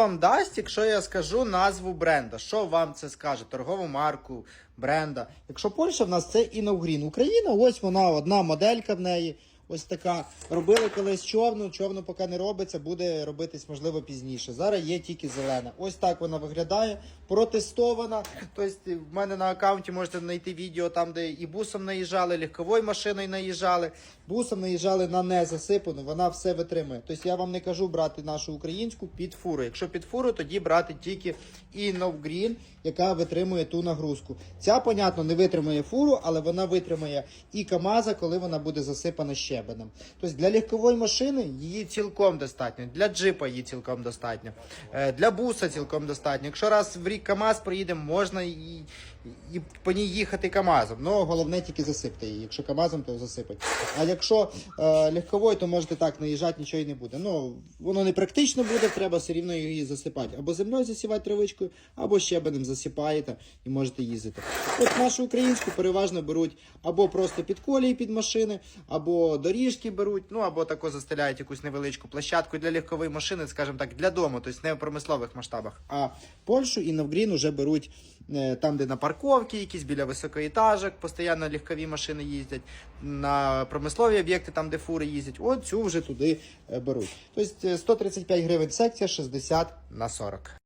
вам дасть, якщо я скажу назву бренда? Що вам це скаже? Торгову марку бренда. Якщо Польща в нас це Іногрін. Україна, ось вона одна моделька в неї. Ось така. Робили колись човну, човну поки не робиться, буде робитись, можливо, пізніше. Зараз є тільки зелена. Ось так вона виглядає. Протестована. Тобто, в мене на аккаунті можете знайти відео там, де і бусом наїжджали, легковою машиною наїжджали. Бусом наїжджали на незасипану, вона все витримує. Тобто я вам не кажу брати нашу українську під фуру. Якщо під фуру, тоді брати тільки Innovgreen, яка витримує ту нагрузку. Ця, понятно, не витримує фуру, але вона витримує і КАМАЗа, коли вона буде засипана щебенем. Тобто для легкової машини її цілком достатньо, для джипа її цілком достатньо, е, для буса цілком достатньо. Якщо раз в рік КАМАЗ приїде, можна і, і по ній їхати КАМАЗом. Ну головне тільки засипте її. Якщо КАМАЗом, то засипать. А якщо е, легковою, то можете так наїжджати, нічого і не буде. Ну воно не практично буде, треба все рівно її засипати. Або землею засівати травичкою, або щебенем засипаєте і можете їздити. От нашу українську переважно беруть або просто під колії під машини, або доріжки беруть, ну або тако застеляють якусь невеличку площадку для легкової машини, скажімо так, для дому, тобто не в промислових масштабах. А Польщу і Новгрін вже беруть там, де на парковки, якісь біля високоетажок, постійно легкові машини їздять, на промислові об'єкти, там, де фури їздять. От цю вже туди е, беруть. Тобто е, 135 гривень секція, 60 на 40.